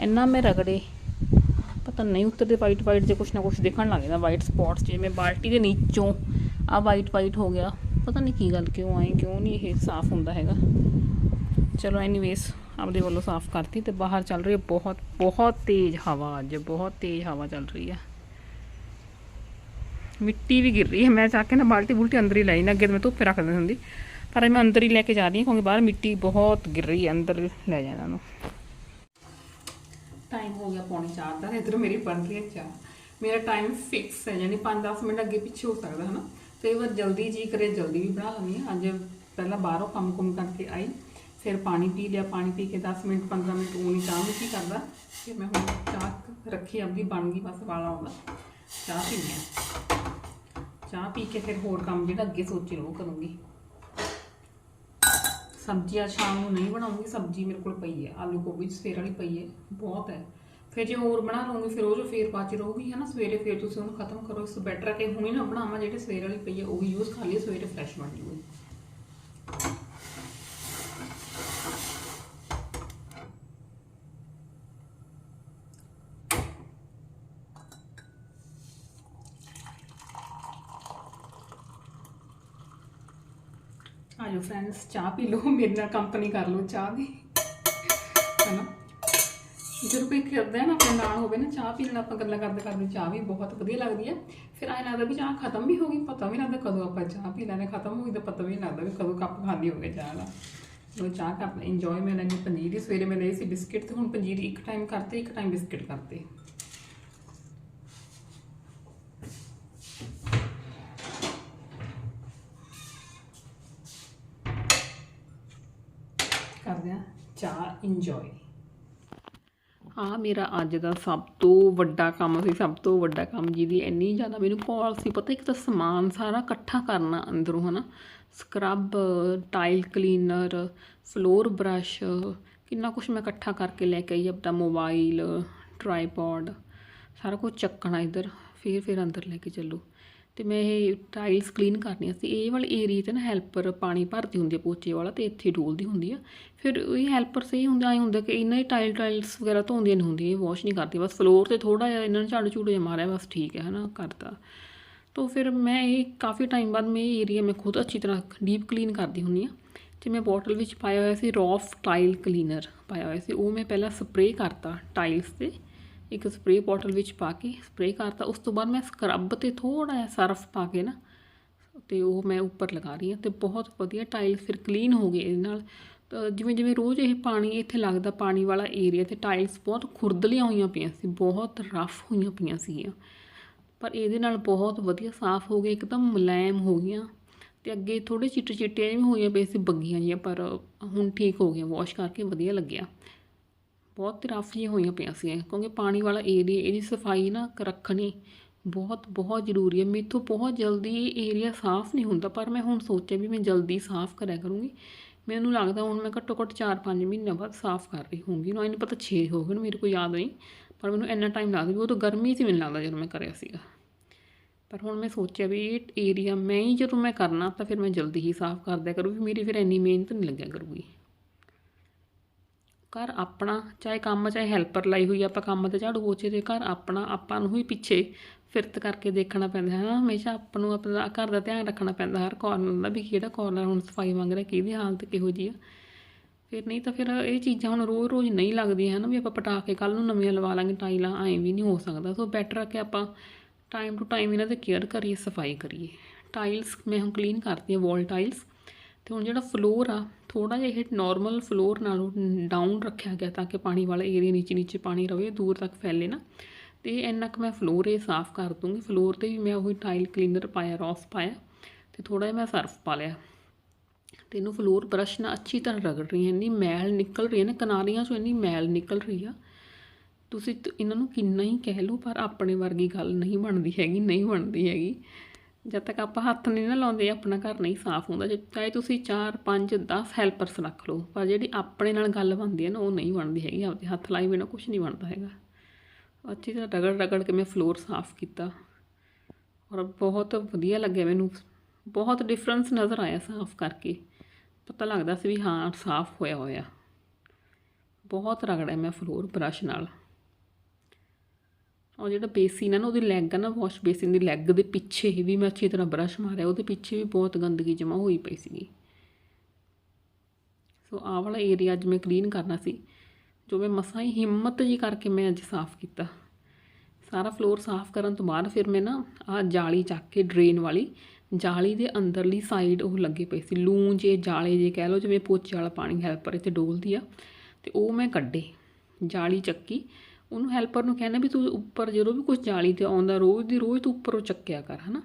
ਇੰਨਾ ਮੈਂ ਰਗੜੇ ਪਤਾ ਨਹੀਂ ਉੱਤੇ ਦੇ ਵਾਈਟ ਵਾਈਟ ਜੇ ਕੁਛ ਨਾ ਕੁਛ ਦੇਖਣ ਲੱਗ ਜਾਂਦਾ ਵਾਈਟ ਸਪੌਟਸ ਜਿਵੇਂ ਬਾਲਟੀ ਦੇ ਨੀਚੋਂ ਆ ਵਾਈਟ ਵਾਈਟ ਹੋ ਗਿਆ। ਪਤਾ ਨਹੀਂ ਕੀ ਗੱਲ ਕਿਉਂ ਆਏ, ਕਿਉਂ ਨਹੀਂ ਇਹ ਸਾਫ਼ ਹੁੰਦਾ ਹੈਗਾ। ਚਲੋ ਐਨੀਵੇਸ ਆਪਦੇ ਵੱਲੋਂ ਸਾਫ਼ ਕਰਤੀ ਤੇ ਬਾਹਰ ਚੱਲ ਰਹੀ ਹੈ ਬਹੁਤ ਬਹੁਤ ਤੇਜ਼ ਹਵਾ ਅੱਜ, ਬਹੁਤ ਤੇਜ਼ ਹਵਾ ਚੱਲ ਰਹੀ ਹੈ। ਮਿੱਟੀ ਵੀ ਗਿਰ ਰਹੀ ਹੈ। ਮੈਂ ਜਾ ਕੇ ਨਾ ਬਾਲਟੀ ਬੁਲਟੀ ਅੰਦਰ ਹੀ ਲਾਈ, ਨਾ ਅੱਗੇ ਮੈਂ ਧੁੱਪੇ ਰੱਖ ਦਿੰਦੀ ਹੁੰਦੀ। ਪਰ ਮੈਂ ਅੰਦਰ ਹੀ ਲੈ ਕੇ ਜਾ ਰਹੀ ਹਾਂ ਕਿਉਂਕਿ ਬਾਹਰ ਮਿੱਟੀ ਬਹੁਤ ਗਿਰ ਰਹੀ ਹੈ, ਅੰਦਰ ਲੈ ਜਾਣਾ ਨੂੰ ਟਾਈਮ ਹੋ ਗਿਆ ਪੌਣੇ 4 ਦਾ, ਇਧਰ ਮੇਰੀ ਬਣ ਰਹੀ ਹੈ ਚਾਹ। ਮੇਰਾ ਟਾਈਮ ਫਿਕਸ ਹੈ, ਯਾਨੀ 5-10 ਮਿੰਟ ਅੱਗੇ ਪਿੱਛੇ ਹੋ ਸਕਦਾ ਹੈ ਨਾ ਕਈ ਵਾਰ ਜਲਦੀ ਜੀ ਕਰੇ, ਜਲਦੀ ਵੀ ਬਣਾ ਲੈਂਦੀ ਹਾਂ। ਅੱਜ ਪਹਿਲਾਂ ਬਾਹਰੋਂ ਕੰਮ ਕੁਮ ਕਰਕੇ ਆਈ, ਫਿਰ ਪਾਣੀ ਪੀ ਲਿਆ, ਪਾਣੀ ਪੀ ਕੇ 10 ਮਿੰਟ 15 ਮਿੰਟ ਉਹ ਨਹੀਂ ਚਾਹ ਨੂੰ ਕੀ ਕਰਦਾ। ਫਿਰ ਮੈਂ ਹੁਣ ਚਾਹ ਰੱਖੀ ਆਪਦੀ ਬਣ ਗਈ, ਬਸ ਵਾਲਾ ਆਉਂਦਾ ਚਾਹ ਪੀਣੀ ਚਾਹ ਪੀ ਕੇ ਫਿਰ ਹੋਰ ਕੰਮ ਜਿਹੜਾ ਅੱਗੇ ਸੋਚੇ ਉਹ ਕਰੂੰਗੀ। ਸਬਜ਼ੀਆਂ ਸ਼ਾਮ ਨੂੰ ਨਹੀਂ ਬਣਾਉਂਗੀ, ਸਬਜ਼ੀ ਮੇਰੇ ਕੋਲ ਪਈ ਹੈ, ਆਲੂ ਗੋਭੀ ਸਵੇਰ ਵਾਲੀ ਪਈ ਹੈ, ਬਹੁਤ ਹੈ। ਫਿਰ ਜੇ ਹੋਰ ਬਣਾ ਲਵਾਂਗੀ ਫਿਰ ਉਹ ਜੋ ਫੇਰ ਬਾਅਦ ਚ ਰਹੂਗੀ, ਹੈ ਨਾ, ਸਵੇਰੇ ਫਿਰ ਤੁਸੀਂ ਉਹਨੂੰ ਖਤਮ ਕਰੋ, ਇਸ ਤੋਂ ਬੈਟਰ ਹੈ ਕਿ ਹੁਣੇ ਨਾ ਬਣਾਵਾਂ, ਜਿਹੜੇ ਸਵੇਰ ਵਾਲੀ ਪਈ ਹੈ, ਉਹ ਯੂਜ਼ ਕਰ ਲਈ ਸਵੇਰੇ ਫਰੈਸ਼ ਬਣ ਜੂਗੀ। ਆਜੋ ਫਰੈਂਡਸ ਚਾਹ ਪੀ ਲਓ, ਮੇਰੇ ਨਾਲ ਕੰਪਨੀ ਕਰ ਲਓ, ਚਾਹ ਦੀ। ਹੈਨਾ? ਜਦੋਂ ਕੋਈ ਕਰਦਾ ਹੈ ਨਾ ਆਪਣੇ ਨਾਲ ਹੋਵੇ ਨਾ, ਚਾਹ ਪੀਣ ਆਪਾਂ ਗੱਲਾਂ ਕਰਦੇ ਕਰਦੇ ਚਾਹ ਵੀ ਬਹੁਤ ਵਧੀਆ ਲੱਗਦੀ ਹੈ ਫਿਰ ਐਂ ਲੱਗਦਾ ਵੀ ਚਾਹ ਖਤਮ ਵੀ ਹੋ ਗਈ, ਪਤਾ ਵੀ ਨਹੀਂ ਲੱਗਦਾ ਕਦੋਂ ਆਪਾਂ ਚਾਹ ਪੀ ਲੈਣੇ ਖਤਮ ਹੋ ਗਈ ਤਾਂ ਪਤਾ ਵੀ ਨਹੀਂ ਲੱਗਦਾ ਵੀ ਕਦੋਂ ਕੱਪ ਖਾਲੀ ਹੋ ਗਿਆ ਚਾਹ ਦਾ। ਉਹ ਚਾਹ ਕੱਪ ਇੰਜੋਏ ਮੈਂ ਲੈਣੀ ਪਨੀਰ ਦੀ ਸਵੇਰੇ ਮੈਂ ਲਈ ਸੀ ਬਿਸਕਿਟ ਤੇ ਹੁਣ ਪਨੀਰ ਇੱਕ ਟਾਈਮ ਕਰਤੇ, ਇੱਕ ਟਾਈਮ ਬਿਸਕਿਟ ਕਰਤੇ। ਕਰਦੇ ਆ ਚਾਹ ਇੰਜੋਏ ਆ ਮੇਰਾ ਅੱਜ ਦਾ ਸਭ ਤੋਂ ਵੱਡਾ ਕੰਮ ਸੀ, ਸਭ ਤੋਂ ਵੱਡਾ ਕੰਮ ਜਿਹਦੀ ਇੰਨੀ ਜ਼ਿਆਦਾ ਮੈਨੂੰ ਕਾਲ ਸੀ। ਪਤਾ ਇੱਕ ਤਾਂ ਸਮਾਨ ਸਾਰਾ ਇਕੱਠਾ ਕਰਨਾ ਅੰਦਰੋਂ, ਹਨਾ? Scrub tile cleaner floor brush ਕਿੰਨਾ ਕੁਝ ਮੈਂ ਇਕੱਠਾ ਕਰਕੇ ਲੈ ਕੇ ਆਈ, ਆਪਣਾ ਮੋਬਾਈਲ ਟ੍ਰਾਈਪੋਡ ਸਾਰਾ ਕੁਝ ਚੱਕਣਾ ਇੱਧਰ। ਫਿਰ ਫਿਰ ਅੰਦਰ ਲੈ ਕੇ ਚੱਲੋ। ਤੇ ਮੈਂ ਇਹ ਟਾਈਲਸ ਕਲੀਨ ਕਰਨੀਆਂ ਸੀ। ਇਹ ਵਾਲੇ ਏਰੀਆ ਤੇ ਨਾ ਹੈਲਪਰ ਪਾਣੀ ਭਰਦੀ ਹੁੰਦੀ ਹੈ ਪੋਚੇ ਵਾਲਾ ਤੇ ਇੱਥੇ ਡੋਲਦੀ ਹੁੰਦੀ ਆ। ਫਿਰ ਇਹ ਹੈਲਪਰ ਸਹੀ ਹੁੰਦਾ, ਐ ਹੁੰਦਾ ਕਿ ਇਹਨਾਂ ਹੀ ਟਾਈਲ ਟਾਈਲਸ ਵਗੈਰਾ ਧੋਂਦੀਆਂ ਨਹੀਂ ਹੁੰਦੀਆਂ, ਇਹ ਵਾਸ਼ ਨਹੀਂ ਕਰਦੀ। ਬਸ ਫਲੋਰ ਤੇ ਥੋੜਾ ਜਿਹਾ ਇਹਨਾਂ ਨੇ ਝਾੜੂ ਝੂੜੂ ਜਿਹਾ ਮਾਰਿਆ, ਬਸ ਠੀਕ ਹੈ ਹਨਾ, ਕਰਤਾ। ਤੋ ਫਿਰ ਮੈਂ ਇਹ ਕਾਫੀ ਟਾਈਮ ਬਾਅਦ ਮੈਂ ਇਹ ਏਰੀਆ ਮੈਂ ਖੁਦ ਅੱਛੀ ਤਰ੍ਹਾਂ ਡੀਪ ਕਲੀਨ ਕਰਦੀ ਹੁੰਦੀ ਆ ਤੇ ਮੈਂ ਬੋਟਲ ਵਿੱਚ ਪਾਇਆ ਹੋਇਆ ਸੀ ਰੌਫ ਟਾਈਲ ਕਲੀਨਰ ਪਾਇਆ ਹੋਇਆ ਸੀ। ਉਹ ਮੈਂ ਪਹਿਲਾਂ ਸਪਰੇਅ ਕਰਤਾ ਟਾਈਲਸ ਤੇ। ਇੱਕ ਸਪਰੇਅ ਬੋਟਲ ਵਿੱਚ ਪਾ ਕੇ ਸਪਰੇਅ ਕਰਤਾ। ਉਸ ਤੋਂ ਬਾਅਦ ਮੈਂ ਸਕਰਬ ਤੇ ਥੋੜਾ ਜਿਹਾ ਸਰਫ ਪਾ ਕੇ ਨਾ ਤੇ ਉਹ ਮੈਂ ਉੱਪਰ ਲਗਾ ਰਹੀ ਹਾਂ ਤੇ ਬਹੁਤ ਵਧੀਆ ਟਾਈਲ ਫਿਰ ਕਲੀਨ ਹੋ ਗਏ ਇਹਦੇ ਨਾਲ। ਤਾਂ ਜਿਵੇਂ ਜਿਵੇਂ ਰੋਜ਼ ਇਹ ਪਾਣੀ ਇੱਥੇ ਲੱਗਦਾ ਪਾਣੀ ਵਾਲਾ ਏਰੀਆ ਤੇ ਟਾਈਲਸ ਬਹੁਤ ਖੁਰਦਲੀਆਂ ਹੋਈਆਂ ਪਈਆਂ ਸੀ, ਬਹੁਤ ਰਫ ਹੋਈਆਂ ਪਈਆਂ ਸੀਗੀਆਂ। ਪਰ ਇਹਦੇ ਨਾਲ ਬਹੁਤ ਵਧੀਆ ਸਾਫ਼ ਹੋ ਗਏ, ਇੱਕਦਮ ਮੁਲਾਇਮ ਹੋ ਗਈਆਂ ਤੇ ਅੱਗੇ ਥੋੜੇ ਚਿੱਟੇ ਚਿੱਟੇ ਵੀ ਹੋਈਆਂ ਪਈ ਸੀ, ਬੱਗੀਆਂ ਜਿਹੀਆਂ, ਪਰ ਹੁਣ ਠੀਕ ਹੋ ਗਈਆਂ ਵਾਸ਼ ਕਰਕੇ ਵਧੀਆ ਲੱਗਿਆ। ਬਹੁਤ ਰਫ ਜਿਹੀਆਂ ਹੋਈਆਂ ਪਈਆਂ ਸੀ ਕਿਉਂਕਿ ਪਾਣੀ ਵਾਲਾ ਏਰੀਆ ਇਹਦੀ ਸਫ਼ਾਈ ਨਾ ਰੱਖਣੀ ਬਹੁਤ ਬਹੁਤ ਜ਼ਰੂਰੀ ਹੈ ਮੇਥੋਂ ਬਹੁਤ ਜਲਦੀ ਇਹ ਏਰੀਆ ਸਾਫ਼ ਨਹੀਂ ਹੁੰਦਾ, ਪਰ ਮੈਂ ਹੁਣ ਸੋਚਿਆ ਵੀ ਮੈਂ ਜਲਦੀ ਸਾਫ਼ ਕਰਿਆ ਕਰੂੰਗੀ। ਮੈਨੂੰ ਲੱਗਦਾ ਹੁਣ ਮੈਂ ਘੱਟੋ ਘੱਟ 4-5 ਮਹੀਨਿਆਂ ਬਾਅਦ ਸਾਫ਼ ਕਰ ਰਹੀ ਹੋਊਗੀ। ਨਾ, ਇਹਨੂੰ ਪਤਾ 6 ਹੋ ਗਏ ਮੇਰੇ ਕੋਲ ਯਾਦ ਨਹੀਂ, ਪਰ ਮੈਨੂੰ ਇੰਨਾ ਟਾਈਮ ਲੱਗਦਾ ਵੀ ਉਦੋਂ ਗਰਮੀ ਸੀ ਮੈਨੂੰ ਲੱਗਦਾ ਜਦੋਂ ਮੈਂ ਕਰਿਆ ਸੀਗਾ। ਪਰ ਹੁਣ ਮੈਂ ਸੋਚਿਆ ਵੀ ਇਹ ਏਰੀਆ ਮੈਂ ਹੀ ਜਦੋਂ ਮੈਂ ਕਰਨਾ ਤਾਂ ਫਿਰ ਮੈਂ ਜਲਦੀ ਹੀ ਸਾਫ਼ ਕਰਦਿਆ ਕਰੂੰਗੀ। ਮੇਰੀ ਫਿਰ ਇੰਨੀ ਮਿਹਨਤ ਨਹੀਂ ਲੱਗਿਆ ਕਰੂਗੀ। ਘਰ ਆਪਣਾ, ਚਾਹੇ ਕੰਮ, ਚਾਹੇ ਹੈਲਪਰ ਲਾਈ ਹੋਈ ਆਪਾਂ ਕੰਮ ਤੇ ਝਾੜੂ ਪੋਚੇ ਦੇ ਘਰ ਆਪਣਾ, ਆਪਾਂ ਨੂੰ ਹੀ ਪਿੱਛੇ ਫਿਰਤ ਕਰਕੇ ਦੇਖਣਾ ਪੈਂਦਾ ਹੈ ਨਾ। ਹਮੇਸ਼ਾ ਆਪਾਂ ਨੂੰ ਆਪਣਾ ਘਰ ਦਾ ਧਿਆਨ ਰੱਖਣਾ ਪੈਂਦਾ ਹਰ ਕਾਰਨਰ ਦਾ, ਵੀ ਕਿਹੜਾ ਕਾਰਨਰ ਹੁਣ ਸਫ਼ਾਈ ਮੰਗ ਰਿਹਾ ਕਿਹਦੀ ਹਾਲਤ ਕਿਹੋ ਜੀ ਆ। ਫਿਰ ਨਹੀਂ ਤਾਂ ਫਿਰ ਇਹ ਚੀਜ਼ਾਂ ਹੁਣ ਰੋਜ਼ ਰੋਜ਼ ਨਹੀਂ ਲੱਗਦੀਆਂ ਹਨ, ਵੀ ਆਪਾਂ ਪਟਾ ਕੇ ਕੱਲ ਨੂੰ ਨਵੀਆਂ ਲਵਾ ਲਾਂਗੇ, ਟਾਈਲਾਂ ਐਂ ਵੀ ਨਹੀਂ ਹੋ ਸਕਦਾ। ਸੋ ਬੈਟਰ ਆ ਕਿ ਆਪਾਂ ਟਾਈਮ ਟੂ ਟਾਈਮ ਇਹਨਾਂ 'ਤੇ ਕੇਅਰ ਕਰੀਏ, ਸਫ਼ਾਈ ਕਰੀਏ। ਟਾਈਲਸ ਮੈਂ ਹੁਣ ਕਲੀਨ ਕਰਤੀ ਹੈ ਵਾਲ ਟਾਈਲਸ ਤੇ ਹੁਣ ਜਿਹੜਾ ਫਲੋਰ ਆ ਥੋੜਾ ਜਿਹਾ ਇਹ ਨਾਰਮਲ ਫਲੋਰ ਨਾਲੋਂ ਡਾਊਨ ਰੱਖਿਆ ਗਿਆ ਤਾਂ ਕਿ ਪਾਣੀ ਵਾਲਾ ਏਰੀਆ ਨੀਚੇ ਨੀਚੇ ਪਾਣੀ ਰਵੇ, ਦੂਰ ਤੱਕ ਫੈਲੇ ਨਾ। ਤੇ ਇੰਨਾ ਕੁ ਮੈਂ ਫਲੋਰ ਇਹ ਸਾਫ਼ ਕਰ ਦੂੰਗੀ। ਫਲੋਰ ਤੇ ਵੀ ਮੈਂ ਉਹੀ ਟਾਈਲ ਕਲੀਨਰ ਪਾਇਆ ਰੌਸ ਪਾਇਆ ਤੇ ਥੋੜਾ ਜਿਹਾ ਮੈਂ ਸਰਫ ਪਾ ਲਿਆ। ਤੇ ਇਹਨੂੰ ਫਲੋਰ ਬਰਸ਼ ਨਾਲ ਅੱਛੀ ਤਰ੍ਹਾਂ ਰਗੜ ਰਹੀ ਹਾਂ, ਇੰਨੀ ਮੈਲ ਨਿਕਲ ਰਹੀ ਹੈ ਨਾ, ਕਿਨਾਰੀਆਂ 'ਚੋਂ ਇੰਨੀ ਮੈਲ ਨਿਕਲ ਰਹੀ ਆ। ਤੁਸੀਂ ਇਹਨਾਂ ਨੂੰ ਕਿੰਨਾ ਹੀ ਕਹਿ ਲਓ, ਪਰ ਆਪਣੇ ਵਰਗੀ ਗੱਲ ਨਹੀਂ ਬਣਦੀ ਹੈਗੀ, ਨਹੀਂ ਬਣਦੀ ਹੈਗੀ। ਜਦ ਤੱਕ ਆਪਾਂ ਹੱਥ ਨਹੀਂ ਨਾ ਲਾਉਂਦੇ, ਆਪਣਾ ਘਰ ਨਹੀਂ ਸਾਫ਼ ਹੁੰਦਾ। ਜੇ ਚਾਹੇ ਤੁਸੀਂ 4 5 10 ਹੈਲਪਰਸ ਰੱਖ ਲਓ, ਪਰ ਜਿਹੜੀ ਆਪਣੇ ਨਾਲ ਗੱਲ ਬਣਦੀ ਹੈ ਨਾ, ਉਹ ਨਹੀਂ ਬਣਦੀ ਹੈਗੀ। ਆਪਦੇ ਹੱਥ ਲਾਈ ਬਿਨਾਂ ਕੁਝ ਨਹੀਂ ਬਣਦਾ ਹੈਗਾ। ਅੱਛੀ ਤਰ੍ਹਾਂ ਰਗੜ ਰਗੜ ਕੇ ਮੈਂ ਫਲੋਰ ਸਾਫ਼ ਕੀਤਾ। ਔਰ ਬਹੁਤ ਵਧੀਆ ਲੱਗਿਆ ਮੈਨੂੰ। ਬਹੁਤ ਡਿਫਰੈਂਸ ਨਜ਼ਰ ਆਇਆ ਸਾਫ਼ ਕਰਕੇ। ਪਤਾ ਲੱਗਦਾ ਸੀ ਵੀ ਹਾਂ, ਸਾਫ਼ ਹੋਇਆ ਹੋਇਆ। ਬਹੁਤ ਰਗੜਿਆ ਮੈਂ ਫਲੋਰ ਬਰਸ਼ ਨਾਲ। ਉਹ ਜਿਹੜਾ ਬੇਸਿਨ ਹੈ ਨਾ, ਉਹਦੀ ਲੈਗ ਹੈ ਨਾ ਵਾਸ਼ ਬੇਸਿਨ ਦੀ ਲੈਗ ਦੇ ਪਿੱਛੇ ਵੀ ਮੈਂ ਅੱਛੀ ਤਰ੍ਹਾਂ ਬਰਸ਼ ਮਾਰਿਆ, ਉਹਦੇ ਪਿੱਛੇ ਵੀ ਬਹੁਤ ਗੰਦਗੀ ਜਮ੍ਹਾਂ ਹੋਈ ਪਈ ਸੀਗੀ। ਸੋ ਆਹ ਵਾਲਾ ਏਰੀਆ ਅੱਜ ਮੈਂ ਕਲੀਨ ਕਰਨਾ ਸੀ, ਜੋ ਮੈਂ ਮਸਾਂ ਹੀ ਹਿੰਮਤ ਜੀ ਕਰਕੇ ਮੈਂ ਅੱਜ ਸਾਫ਼ ਕੀਤਾ। ਸਾਰਾ ਫਲੋਰ ਸਾਫ਼ ਕਰਨ ਤੋਂ ਬਾਅਦ ਫਿਰ ਮੈਂ ਨਾ ਆਹ ਜਾਲੀ ਚੱਕ ਕੇ ਡਰੇਨ ਵਾਲੀ, ਜਾਲੀ ਦੇ ਅੰਦਰਲੀ ਸਾਈਡ ਉਹ ਲੱਗੇ ਪਏ ਸੀ। ਲੂੰ ਜੇ, ਜਾਲੇ ਜੇ ਕਹਿ ਲਓ, ਜਿਵੇਂ ਪੋਚੇ ਵਾਲਾ ਪਾਣੀ ਹੈਲਪਰ ਇੱਥੇ ਡੋਲਦੀ ਆ, ਤੇ ਉਹ ਮੈਂ ਕੱਢੇ, ਜਾਲੀ ਚੱਕੀ। ਉਹਨੂੰ ਹੈਲਪਰ ਨੂੰ ਕਹਿੰਦਾ ਵੀ ਤੂੰ ਉੱਪਰ ਜਦੋਂ ਵੀ ਕੁਝ ਜਾਲੀ ਤੇ ਆਉਂਦਾ ਰੋਜ਼ ਦੀ ਰੋਜ਼ ਤੂੰ ਉੱਪਰੋਂ ਚੱਕਿਆ ਕਰ, ਹਨਾ?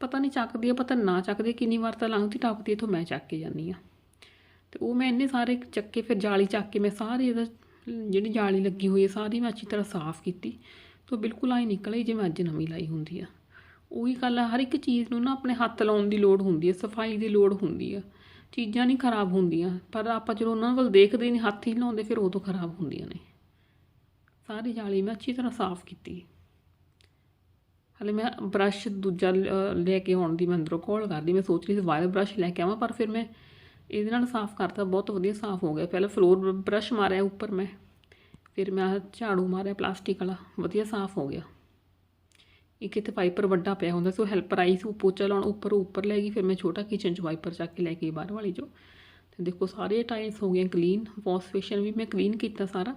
ਪਤਾ ਨਹੀਂ ਚੱਕਦੀ ਆ, ਪਤਾ ਨਾ ਚੱਕਦੀ ਕਿੰਨੀ ਵਾਰ ਤਾਂ ਲੰਘਦੀ, ਟੱਪਦੀ ਇੱਥੋਂ ਮੈਂ ਚੱਕ ਕੇ ਜਾਂਦੀ ਆ ਤੇ ਉਹ ਮੈਂ ਇੰਨੇ ਸਾਰੇ ਚੱਕੇ, ਫਿਰ ਜਾਲੀ ਚੱਕ ਕੇ ਮੈਂ ਸਾਰੇ ਇਹਦਾ, ਜਿਹੜੀ ਜਾਲੀ ਲੱਗੀ ਹੋਈ ਹੈ ਸਾਰੀ ਮੈਂ ਅੱਛੀ ਤਰ੍ਹਾਂ ਸਾਫ਼ ਕੀਤੀ। ਤੇ ਉਹ ਬਿਲਕੁਲ ਆਈ ਨਿਕਲ ਆਈ ਜਿਵੇਂ ਅੱਜ ਨਵੀਂ ਲਾਈ ਹੁੰਦੀ ਆ। ਉਹੀ ਗੱਲ ਹੈ ਹਰ ਇੱਕ ਚੀਜ਼ ਨੂੰ ਨਾ ਆਪਣੇ ਹੱਥ ਲਾਉਣ ਦੀ ਲੋੜ ਹੁੰਦੀ ਹੈ ਸਫ਼ਾਈ ਦੀ ਲੋੜ ਹੁੰਦੀ ਆ। ਚੀਜ਼ਾਂ ਨਹੀਂ ਖਰਾਬ ਹੁੰਦੀਆਂ, ਪਰ ਆਪਾਂ ਜਦੋਂ ਉਹਨਾਂ ਵੱਲ ਦੇਖਦੇ ਨਹੀਂ, ਹੱਥ ਹੀ ਲਾਉਂਦੇ, ਫਿਰ ਉਦੋਂ ਖਰਾਬ ਹੁੰਦੀਆਂ ਨੇ। ਸਾਰੀ ਜਾਲੀ ਮੈਂ ਅੱਛੀ ਤਰ੍ਹਾਂ ਸਾਫ਼ ਕੀਤੀ। ਹਲੇ ਮੈਂ ਬ੍ਰਸ਼ ਦੂਜਾ ਲੈ ਕੇ ਆਉਣ ਦੀ ਮੈਂ ਅੰਦਰੋਂ ਕੋਲ ਕਰਦੀ, ਮੈਂ ਸੋਚ ਰਹੀ ਸੀ ਵਾਇਰ ਬ੍ਰਸ਼ ਲੈ ਕੇ ਆਵਾਂ, ਪਰ ਫਿਰ ਮੈਂ ਇਹਦੇ ਨਾਲ ਸਾਫ਼ ਕਰਤਾ, ਬਹੁਤ ਵਧੀਆ ਸਾਫ਼ ਹੋ ਗਿਆ। ਪਹਿਲਾਂ ਫਲੋਰ ਬ੍ਰਸ਼ ਮਾਰਿਆ ਉੱਪਰ ਮੈਂ, ਫਿਰ ਮੈਂ ਝਾੜੂ ਮਾਰਿਆ ਪਲਾਸਟਿਕ ਵਾਲਾ, ਵਧੀਆ ਸਾਫ਼ ਹੋ ਗਿਆ। ਇੱਕ ਇੱਥੇ ਵਾਈਪਰ ਵੱਡਾ ਪਿਆ ਹੁੰਦਾ ਸੀ, ਉਹ ਹੈਲਪਰ ਆਈ ਸੀ, ਉਹ ਪੋਚਾ ਲਾਉਣ ਉੱਪਰ ਉੱਪਰ ਲੈ ਗਈ, ਫਿਰ ਮੈਂ ਛੋਟਾ ਕਿਚਨ 'ਚ ਵਾਈਪਰ ਚੱਕ ਕੇ ਲੈ ਕੇ ਗਈ ਬਾਹਰ ਵਾਲੀ 'ਚੋਂ। ਤੇ ਦੇਖੋ ਸਾਰੇ ਟਾਈਲਸ ਹੋ ਗਏ ਕਲੀਨ ਵਾਸ਼ ਬੇਸ਼ਨ ਵੀ ਮੈਂ ਕਲੀਨ ਕੀਤਾ ਸਾਰਾ।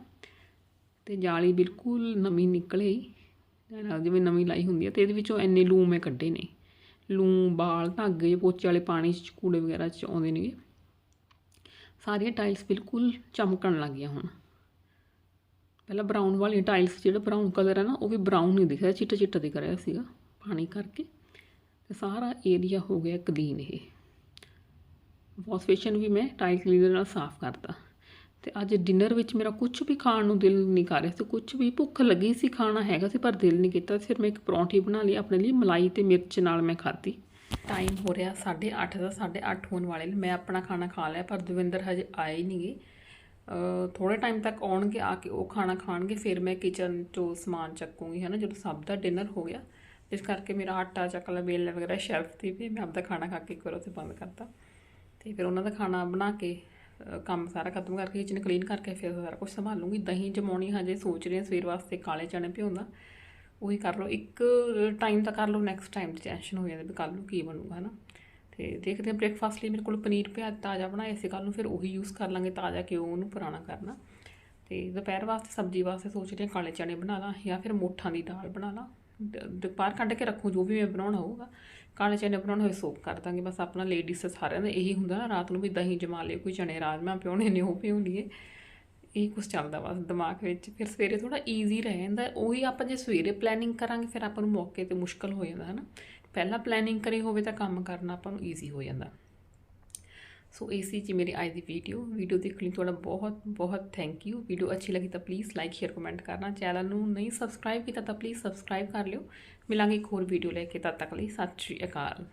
ਤੇ ਜਾਲੀ ਬਿਲਕੁਲ ਨਵੀਂ ਨਿਕਲੇ ਜਿਵੇਂ ਨਵੀਂ ਲਾਈ ਹੁੰਦੀ ਹੈ ਤੇ ਇਹਦੇ ਵਿੱਚੋਂ ਇੰਨੇ ਲੂੰ ਮੈਂ ਕੱਢੇ ਨੇ। ਲੂੰ ਬਾਲ, ਧਾਗੇ, ਪੋਚੇ ਵਾਲੇ ਪਾਣੀ 'ਚ, ਕੂੜੇ ਵਗੈਰਾ 'ਚ ਆਉਂਦੇ ਨੇਗੇ। ਸਾਰੀਆਂ ਟਾਈਲਸ ਬਿਲਕੁਲ ਚਮਕਣ ਲੱਗ ਗਈਆਂ ਹੁਣ। ਪਹਿਲਾਂ ਬਰਾਊਨ ਵਾਲੀਆਂ ਟਾਈਲਸ ਜਿਹੜਾ ਬਰਾਊਨ ਕਲਰ ਹੈ ਨਾ, ਉਹ ਵੀ ਬਰਾਊਨ ਨਹੀਂ ਦਿਖ ਰਿਹਾ ਚਿੱਟਾ ਚਿੱਟਾ ਦਿਖ ਰਿਹਾ ਸੀਗਾ ਪਾਣੀ ਕਰਕੇ। ਤੇ ਸਾਰਾ ਏਰੀਆ ਹੋ ਗਿਆ ਕਦੀਨ ਇਹ। ਵਾਸ਼ ਬੇਸ਼ਨ ਵੀ ਮੈਂ ਟਾਈਲ ਕਲੀਨਰ ਨਾਲ ਸਾਫ਼ ਕਰਤਾ। ਤੇ ਅੱਜ ਡਿਨਰ ਵਿੱਚ ਮੇਰਾ ਕੁਝ ਵੀ ਖਾਣ ਨੂੰ ਦਿਲ ਨਹੀਂ ਕਰ ਰਿਹਾ ਸੀ ਕੁਝ ਵੀ ਭੁੱਖ ਲੱਗੀ ਸੀ ਖਾਣਾ ਹੈਗਾ ਸੀ, ਪਰ ਦਿਲ ਨਹੀਂ ਕੀਤਾ। ਫਿਰ ਮੈਂ ਇੱਕ ਪਰੌਂਠੀ ਬਣਾ ਲਈ, ਆਪਣੇ ਲਈ ਮਲਾਈ ਤੇ ਮਿਰਚ ਨਾਲ ਮੈਂ ਖਾਧੀ। ਟਾਈਮ ਹੋ ਰਿਹਾ 8:30 ਦਾ 8:30 ਹੋਣ ਵਾਲੇ ਨੇ। ਮੈਂ ਆਪਣਾ ਖਾਣਾ ਖਾ ਲਿਆ, ਪਰ ਦਵਿੰਦਰ ਹਜੇ ਆਏ ਹੀ ਨਹੀਂਗੇ ਥੋੜੇ ਟਾਈਮ ਤੱਕ ਆਉਣਗੇ, ਆ ਕੇ ਉਹ ਖਾਣਾ ਖਾਣਗੇ, ਫਿਰ ਮੈਂ ਕਿਚਨ ਤੋਂ ਸਮਾਨ ਚੱਕੂਗੀ ਹੈ ਨਾ ਜਦੋਂ ਸਭ ਦਾ ਡਿਨਰ ਹੋ ਗਿਆ, ਇਸ ਕਰਕੇ ਮੇਰਾ ਆਟਾ ਚੱਕ ਲਿਆ ਬੇਲ ਵਗੈਰਾ ਸ਼ੈਲਫ ਤੇ ਵੀ ਮੈਂ ਆਪਦਾ ਖਾਣਾ ਖਾ ਕੇ ਇੱਕ ਵਾਰ ਉੱਥੇ ਬੰਦ ਕਰਤਾ। ਤੇ ਫਿਰ ਉਹਨਾਂ ਦਾ ਖਾਣਾ ਬਣਾ ਕੇ ਕੰਮ ਸਾਰਾ ਖਤਮ ਕਰਕੇ ਕਿਚਨ ਕਲੀਨ ਕਰਕੇ ਫਿਰ ਸਾਰਾ ਕੁਝ ਸੰਭਾਲੂੰਗੀ। ਦਹੀਂ ਜਮਾਉਣੀ ਹਜੇ ਸੋਚ ਰਹੀ ਹਾਂ ਸਵੇਰ ਵਾਸਤੇ ਕਾਲੇ ਚਣੇ ਭਿਉਂਦਾ। ਉਹੀ ਕਰ ਲਓ। ਇੱਕ ਟਾਈਮ ਤਾਂ ਕਰ ਲਓ ਨੈਕਸਟ ਟਾਈਮ ਦੀ ਟੈਨਸ਼ਨ ਹੋ ਜਾਂਦੀ ਵੀ ਕੱਲ ਨੂੰ ਕੀ ਬਣੂਗਾ, ਹਨਾ? ਤੇ ਦੇਖਦੇ ਹਾਂ ਬ੍ਰੇਕਫਾਸਟ ਲਈ ਮੇਰੇ ਕੋਲ ਪਨੀਰ ਪਿਆ, ਤਾਜ਼ਾ ਬਣਾਇਆ ਸੀ ਕੱਲ ਨੂੰ, ਫਿਰ ਉਹੀ ਯੂਜ਼ ਕਰ ਲਾਂਗੇ ਤਾਜ਼ਾ ਕਿਉਂ ਉਹਨੂੰ ਪੁਰਾਣਾ ਕਰਨਾ। ਤੇ ਦੁਪਹਿਰ ਵਾਸਤੇ, ਸਬਜ਼ੀ ਵਾਸਤੇ ਸੋਚ ਰਹੀ ਹਾਂ ਕਾਲੇ ਚਣੇ ਬਣਾ ਲਾਂ ਜਾਂ ਫਿਰ ਮੋਠਾਂ ਦੀ ਦਾਲ ਬਣਾ ਲਾਂ। ਦੁਪਹਿਰ ਕੱਢ ਕੇ ਰੱਖੂ, ਜੋ ਵੀ ਮੈਂ ਬਣਾਉਣਾ ਹੋਊਗਾ। ਕਾਲੇ ਚਨੇ ਬਣਾਉਣੇ ਹੋਏ ਸੋਕ ਕਰ ਦਾਂਗੇ, ਬਸ ਆਪਣਾ ਲੇਡੀਜ਼ ਸਾਰਿਆਂ ਦਾ ਇਹੀ ਹੁੰਦਾ ਨਾ, ਰਾਤ ਨੂੰ ਵੀ ਦਹੀਂ ਜਮਾ ਲਿਓ ਕੋਈ ਚਨੇ ਰਾਜਮਾ ਪਿਉਣੇ ਨੇ ਉਹ ਪਿਉਂ ਲਈਏ ਇਹ ਕੁਝ ਚੱਲਦਾ ਬਸ ਦਿਮਾਗ ਵਿੱਚ। ਫਿਰ ਸਵੇਰੇ ਥੋੜਾ ਈਜ਼ੀ ਰਹਿ ਜਾਂਦਾ, ਉਹੀ ਆਪਾਂ ਜੇ ਸਵੇਰੇ ਪਲੈਨਿੰਗ ਕਰਾਂਗੇ, ਫਿਰ ਆਪਾਂ ਨੂੰ ਮੌਕੇ ਤੇ ਮੁਸ਼ਕਲ ਹੋ ਜਾਂਦਾ ਹੈ ਨਾ ਪਹਿਲਾਂ ਪਲੈਨਿੰਗ ਕਰੀ ਹੋਵੇ ਤਾਂ ਕੰਮ ਕਰਨਾ ਆਪਾਂ ਨੂੰ ਈਜ਼ੀ ਹੋ ਜਾਂਦਾ। ਸੋ ਇਹ ਸੀ ਜੀ ਮੇਰੀ ਅੱਜ ਦੀ ਵੀਡੀਓ ਵੀਡੀਓ ਦੇਖਣ ਲਈ ਤੁਹਾਡਾ ਬਹੁਤ ਬਹੁਤ ਥੈਂਕ ਯੂ ਵੀਡੀਓ ਅੱਛੀ ਲੱਗੀ ਤਾਂ ਪਲੀਜ਼ ਲਾਈਕ ਸ਼ੇਅਰ ਕਮੈਂਟ ਕਰਨਾ। ਚੈਨਲ ਨੂੰ ਨਹੀਂ ਸਬਸਕ੍ਰਾਈਬ ਕੀਤਾ ਤਾਂ ਪਲੀਜ਼ ਸਬਸਕ੍ਰਾਈਬ ਕਰ ਲਿਓ। ਮਿਲਾਂਗੇ ਇੱਕ ਹੋਰ ਵੀਡੀਓ ਲੈ ਕੇ, ਤਦ ਤੱਕ ਲਈ ਸਤਿ ਸ਼੍ਰੀ ਅਕਾਲ।